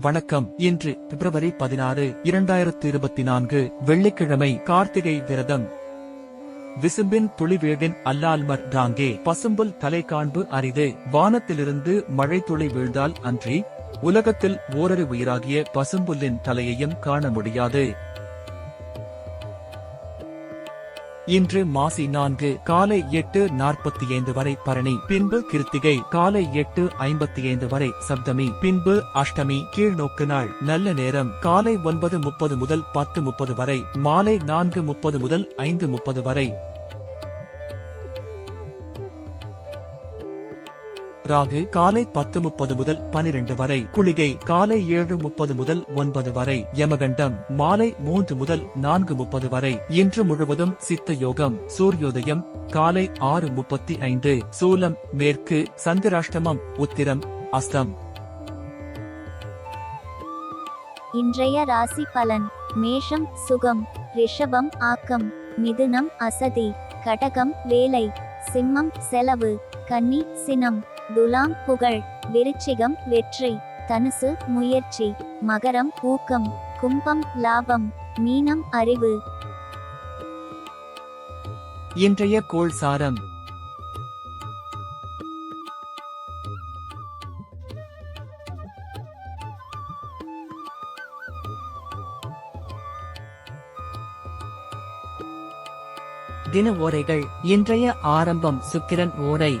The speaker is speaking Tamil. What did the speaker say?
வணக்கம். இன்று பிப்ரவரி பதினாறு இரண்டாயிரத்து இருபத்தி நான்கு வெள்ளிக்கிழமை கார்த்திகை விரதம். விசும்பின் துளிவீழின் அல்லால்மர் டாங்கே பசும்புல் தலை காண்பு அரிது வானத்திலிருந்து மழை துளி வீழ்ந்தால் அன்றி உலகத்தில் ஓரொரு உயிராகிய பசும்புல்லின் தலையையும் காண முடியாது. இன்று மாசி நான்கு காலை எட்டு நாற்பத்தி ஐந்து வரை பரணி பின்பு கிருத்திகை காலை எட்டு ஐம்பத்தி ஐந்து வரை சப்தமி பின்பு அஷ்டமி கீழ்நோக்கு நாள் நல்ல நேரம் காலை ஒன்பது முப்பது முதல் பத்து முப்பது வரை மாலை நான்கு முப்பது முதல் ஐந்து முப்பது வரை. ராகு காலை பத்து முப்பது முதல் பனிரெண்டு வரை குளிகை காலை ஏழு முப்பது முதல் ஒன்பது வரை யமகண்டம் மாலை மூன்று முதல் நான்கு முப்பது வரை. இன்று முழுவதும் சித்த யோகம் சூரியோதயம் காலை ஆறு முப்பத்தி ஐந்து சூலம் மேற்கு சந்திராஷ்டமம் உத்திரம் அஸ்தம். இன்றைய ராசி பலன் மேஷம் சுகம் ரிஷபம் ஆக்கம் மிதுனம் அசதி கடகம் வேலை சிம்மம் செலவு கன்னி சினம். துலாம் புகழ் விருச்சிகம் வெற்றி தனுசு முயற்சி மகரம் ஊக்கம் கும்பம் லாபம் மீனம் அறிவு. இன்றைய கோள் சாரம். தின ஓரைகள் இன்றைய ஆரம்பம் சுக்கிரன் ஓரை.